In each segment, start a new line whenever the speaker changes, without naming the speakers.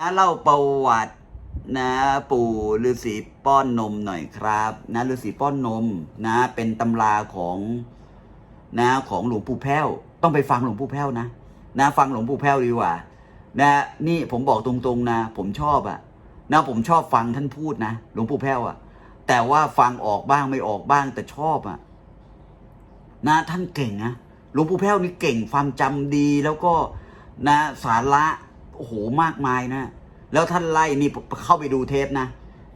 นะเล่าประวัตินะปู่ฤาษีป้อนนมหน่อยครับนะฤาษีป้อนนมนะ เป็นตำราของนะของหลวงปู่แพ้ว ต้องไปฟังหลวงปู่แพ้วนะนะ ฟังหลวงปู่แพ้วดีกว่า นะนี่ผมบอกตรงๆนะ ผมชอบอะนะผมชอบฟังท่านพูดนะหลวงปู่แพ้วอะแต่ว่าฟังออกบ้างไม่ออกบ้างแต่ชอบอะนะท่านเก่งนะหลวงปู่แพ้วนี่เก่งความจำดีแล้วก็นะสาระโอ้โหมากมายนะ แล้วท่านไล่นี่เข้าไปดูเทปนะ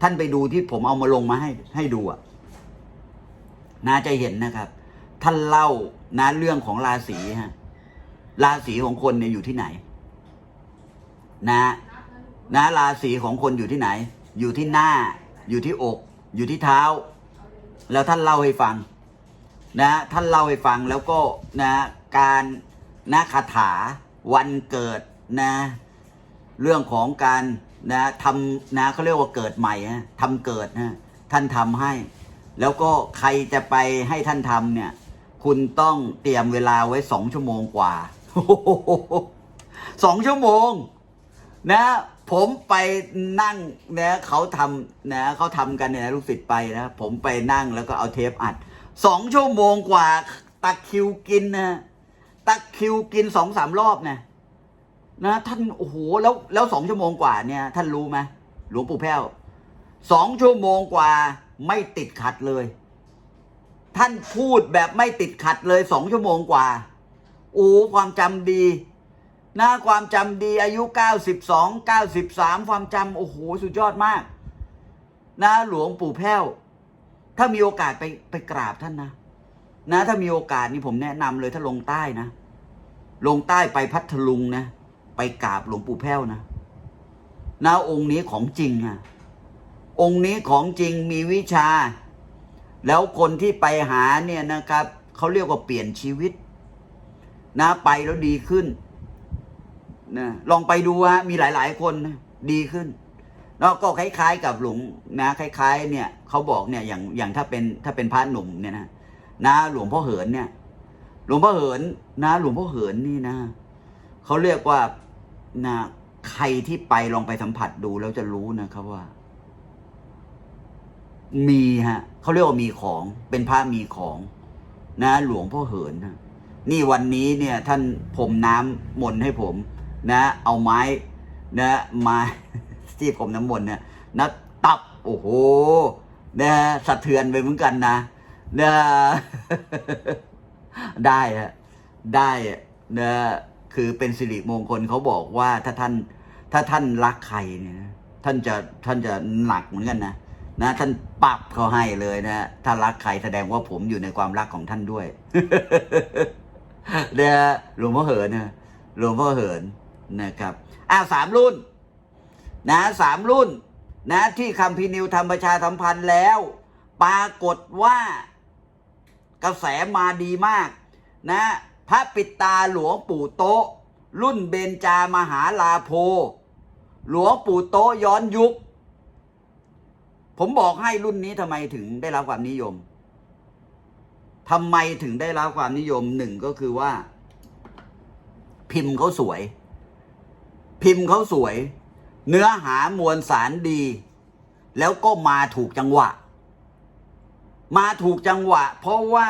ท่านไปดูที่ผมเอามาลงมาให้ให้ดูอะนาจะเห็นนะครับ ท่านเล่านะเรื่องของราศีฮะราศีของคนเนี่ยอยู่ที่ไหน นะ นะราศีของคนอยู่ที่ไหน อยู่ที่หน้า อยู่ที่อก อยู่ที่เท้า แล้วท่านเล่าให้ฟัง นะ ท่านเล่าให้ฟังแล้วก็นะการนะคาถาวันเกิดนะ เรื่องของการนะทำนะเขาเรียกว่าเกิดใหม่ฮะทำเกิดนะท่านทำให้ แล้วก็ใครจะไปให้ท่านทำเนี่ย คุณต้องเตรียมเวลาไว้สองชั่วโมงกว่าสองชั่วโมง นะ ผมไปนั่งนะเขาทำนะเขาทำกันเนี่ยลูกศิษย์ไปนะผมไปนั่งแล้วก็เอาเทปอัดสองชั่วโมงกว่าตักคิวกินนะตักคิวกินสองสามรอบเนี่ย นะท่านโอ้โหแล้วแล้วสองชั่วโมงกว่าเนี่ย ท่านรู้ไหมหลวงปู่แพ้วสองชั่วโมงกว่าไม่ติดขัดเลย ท่านพูดแบบไม่ติดขัดเลยสองชั่วโมงกว่าโอ้ความจำดีนะความจำดีอายุเก้าสิบสองเก้าสิบสามความจำโอ้โหสุดยอดมากนะหลวงปู่แพ้ว ถ้ามีโอกาสไปไปกราบท่านนะ นะ ถ้ามีโอกาสนี่ผมแนะนำเลยถ้าลงใต้นะ ลงใต้ไปพัทลุงนะ กราบหลวงปู่แพ้วนะนะองค์นี้ของจริงอะองค์นี้ของจริงมีวิชา แล้วคนที่ไปหาเนี่ยนะครับเขาเรียกว่าเปลี่ยนชีวิตนะไปแล้วดีขึ้นนะลองไปดูฮะมีหลาย ๆ คนนะดีขึ้นแล้วก็คล้าย ๆ กับหลวงนะคล้าย ๆ เนี่ยเขาบอกเนี่ยอย่างอย่างถ้าเป็นถ้าเป็นพระหนุ่มเนี่ยนะนะหลวงพ่อเหินเนี่ย หลวงพ่อเหินนะ หลวงพ่อเหินนี่นะเขาเรียกว่า นะใครที่ไปลองไปสัมผัสดูแล้วจะรู้นะครับว่า มีฮะเขาเรียกว่ามีของ เป็นพระมีของ นะ หลวงพ่อเหินนะนี่วันนี้เนี่ย ท่านพรมน้ำมนต์ให้ผม นะ เอาไม้ นะไม้ที่ผมน้ำมนต์เนี่ยนะตับ โอ้โหนะสะเทือนไปเหมือนกันนะนะได้ฮะได้นะ คือเป็นสิริมงคลเขาบอกว่าถ้าท่านถ้าท่านรักใครเนี่ยนะท่านจะท่านจะหนักเหมือนกันนะนะท่านปรับเขาให้เลยนะถ้ารักใครแสดงว่าผมอยู่ในความรักของท่านด้วยเนี่ยหลวงพ่อเหินนะหลวงพ่อเหินนะครับอ้าวสามรุ่น นะสามรุ่น นะ ที่คำพินิวทำประชาสัมพันธ์แล้ว ปรากฏว่ากระแสมาดีมาก นะ พระปิตาหลวงปู่โตะรุ่นเบญจามหาลาโพ หลวงปู่โตะย้อนยุค ผมบอกให้รุ่นนี้ทำไมถึงได้รับความนิยมทำไมถึงได้รับความนิยมหนึ่งก็คือว่า พิมพ์เขาสวย พิมพ์เขาสวย เนื้อหามวลสารดี แล้วก็มาถูกจังหวะ มาถูกจังหวะ เพราะว่า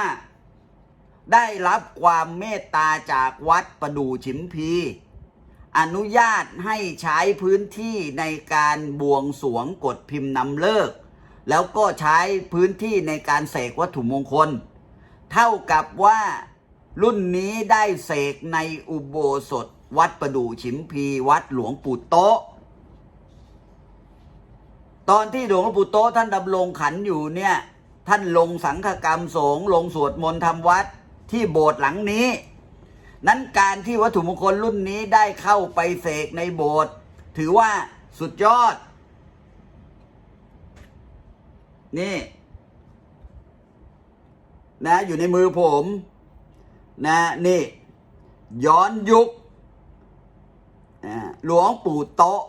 ได้รับความเมตตาจากวัดประดู่ฉิมพี อนุญาตให้ใช้พื้นที่ในการบวงสรวงกฎพิมพ์นำเลิก แล้วก็ใช้พื้นที่ในการเสกวัตถุมงคล เท่ากับว่ารุ่นนี้ได้เสกในอุโบสถ วัดประดู่ฉิมพี วัดหลวงปู่โตะตอนที่หลวงปู่โตะท่านดำรงขันอยู่เนี่ยท่านลงสังฆกรรมสงฆ์ลงสวดมนต์ทำวัด ที่โบสถ์หลังนี้ นั้นการที่วัตถุมงคลรุ่นนี้ได้เข้าไปเสกในโบสถ์ถือว่าสุดยอด นี่นะอยู่ในมือผมนะนี่ ย้อนยุคหลวงปู่โตะ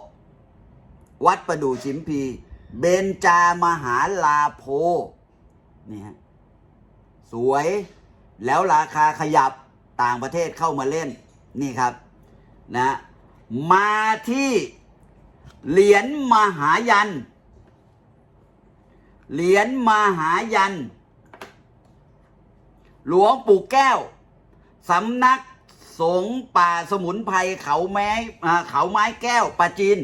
วัดประดู่ชิมพี เบญจามหาลาโพนี่ฮะสวย แล้วราคาขยับต่างประเทศเข้ามาเล่นนี่ครับนะมาที่เหรียญมหายัน เหรียญมหายัน หลวงปู่แก้วสำนักสงป่าสมุนไพรเขาไม้เขาไม้แก้วปาจีน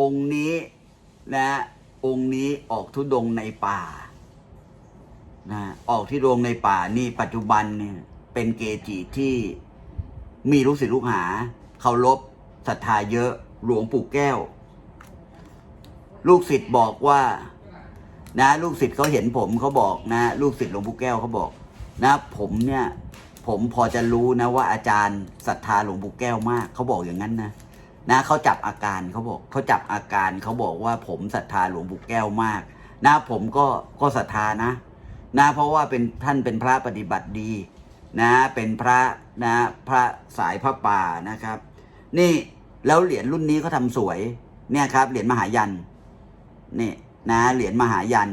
องค์นี้นะองค์นี้ออกทุดงในป่า นะออกที่ดงในป่านี่ปัจจุบันเนี่ยเป็นเกจิที่มีลูกศิษย์ลูกหาเคารพศรัทธาเยอะหลวงปู่แก้ว ลูกศิษย์บอกว่า นะ ลูกศิษย์เขาเห็นผมเขาบอกนะ ลูกศิษย์หลวงปู่แก้วเขาบอก นะ ผมเนี่ย ผมพอจะรู้นะว่าอาจารย์ศรัทธาหลวงปู่แก้วมากเขาบอกอย่างนั้นนะนะเขาจับอาการเขาบอกเขาจับอาการเขาบอกว่าผมศรัทธาหลวงปู่แก้วมาก นะผมก็ก็ศรัทธานะ นะเพราะว่าเป็นท่านเป็นพระปฏิบัติดีนะเป็นพระนะพระสายพระป่านะครับ นี่แล้วเหรียญรุ่นนี้เขาทำสวยเนี่ยครับเหรียญมหายันนี่นะเหรียญมหายัน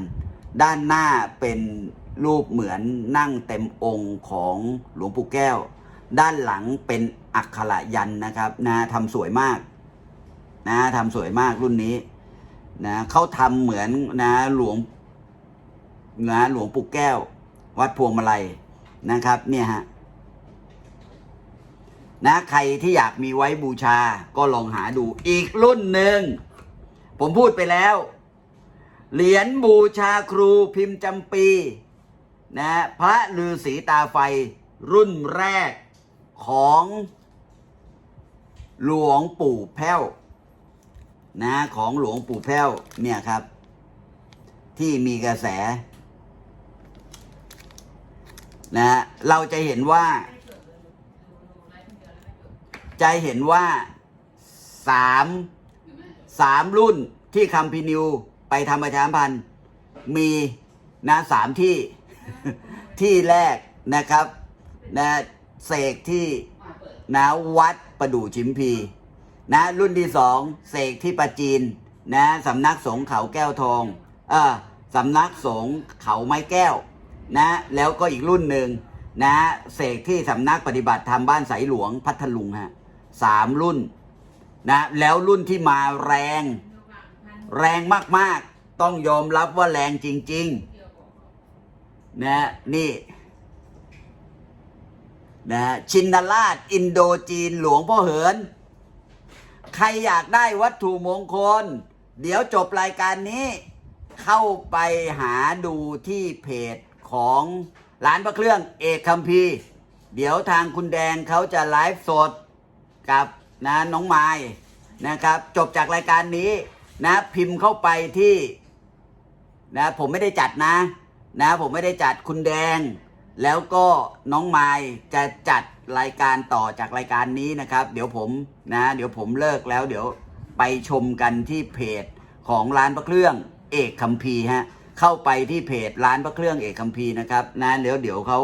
ด้านหน้าเป็นรูปเหมือนนั่งเต็มองค์ของหลวงปู่แก้ว ด้านหลังเป็นอักขระยันนะครับนะทำสวยมากนะทำสวยมากรุ่นนี้นะเขาทำเหมือนนะหลวง นะหลวงปู่แก้ว วัดพวงมาลัยนะครับ เนี่ยฮะนะใครที่อยากมีไว้บูชาก็ลองหาดูอีกรุ่นหนึ่ง ผมพูดไปแล้ว เหรียญบูชาครูพิมพ์จำปีนะพระลือสีตาไฟรุ่นแรกของหลวงปู่แพ้วนะของหลวงปู่แพ้วเนี่ยครับ ที่มีกระแส นะเราจะเห็นว่า จะเห็นว่าสามสามรุ่นที่คำพินิวไปทำประชามพันธ์มีนะสามที่ที่แรกนะครับนะเสกที่นะวัดประดู่ชิมพีนะรุ่นที่สองเสกที่ประจีนนะสำนักสงฆ์เขาแก้วทองเออสำนักสงฆ์เขาไม้แก้ว นะแล้วก็อีกรุ่นหนึ่งนะเสกที่สำนักปฏิบัติธรรมบ้านสายหลวงพัทลุงฮะสามรุ่นนะแล้วรุ่นที่มาแรง แรงมากๆ ต้องยอมรับว่าแรงจริงๆนะนี่นะชินราชอินโดจีนหลวงพ่อเหิน ใครอยากได้วัตถุมงคล เดี๋ยวจบรายการนี้ เข้าไปหาดูที่เพจ ของร้านพระเครื่องเอกคัมพีเดี๋ยวทางคุณแดงเขาจะไลฟ์สดกับนะน้องไม้นะครับ จบจากรายการนี้นะพิมพ์เข้าไปที่นะผมไม่ได้จัดนะนะผมไม่ได้จัดคุณแดง แล้วก็น้องไม้จะจัดรายการต่อจากรายการนี้นะครับ เดี๋ยวผมนะ เดี๋ยวผมเลิกแล้ว เดี๋ยวไปชมกันที่เพจของร้านพระเครื่องเอกคัมพีฮะ เข้าไปที่เพจร้านพระเครื่องเอกคัมพีร์นะครับนะเดี๋ยวเดี๋ยวเขา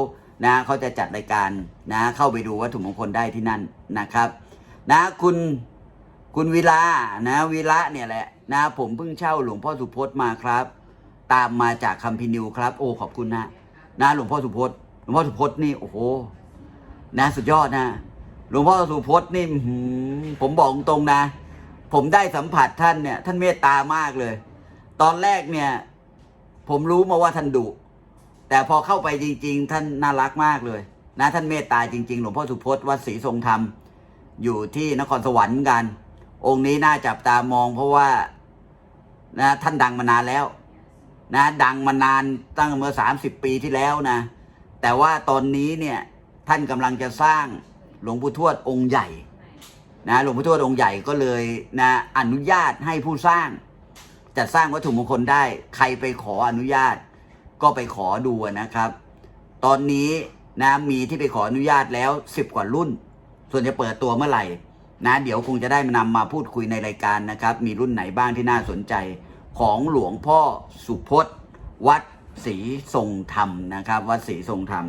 นะเขาจะจัดรายการนะเข้าไปดูวัตถุมงคลได้ที่นั่นนะครับ นะคุณคุณวิลานะวิระเนี่ยแหละนะผมเพิ่งเช่าหลวงพ่อสุพจน์มาครับ ตามมาจากคัมพินิวครับ โอ้ขอบคุณนะนะหลวงพ่อสุพจน์หลวงพ่อสุพจน์นี่โอ้โหนะสุดยอดนะ หลวงพ่อสุพจน์นี่หืผมบอกตรงนะ ผมได้สัมผัสท่านเนี่ย ท่านเมตตามากเลย ตอนแรกเนี่ย ผมรู้มาว่าท่านดุแต่พอเข้าไปจริง ๆ ท่านน่ารักมากเลย นะท่านเมตตาจริง ๆ หลวงพ่อสุพจน์วัดศรีทรงธรรม อยู่ที่นครสวรรค์กัน องค์นี้น่าจับตามองเพราะว่านะท่านดังมานานแล้ว นะดังมานานตั้งเมื่อสามสิบปีที่แล้วนะ แต่ว่าตอนนี้เนี่ยท่านกำลังจะสร้างหลวงปู่ทวดองค์ใหญ่นะหลวงปู่ทวดองค์ใหญ่ก็เลยนะอนุญาตให้ผู้สร้าง จัดสร้างวัตถุมงคลได้ ใครไปขออนุญาต ก็ไปขอดูนะครับ ตอนนี้นะมีที่ไปขออนุญาตแล้วสิบกว่ารุ่น ส่วนจะเปิดตัวเมื่อไหร่นะเดี๋ยวคงจะได้มานำมาพูดคุยในรายการนะครับ มีรุ่นไหนบ้างที่น่าสนใจ ของหลวงพ่อสุพจน์ วัดศรีทรงธรรมนะครับ วัดศรีทรงธรรม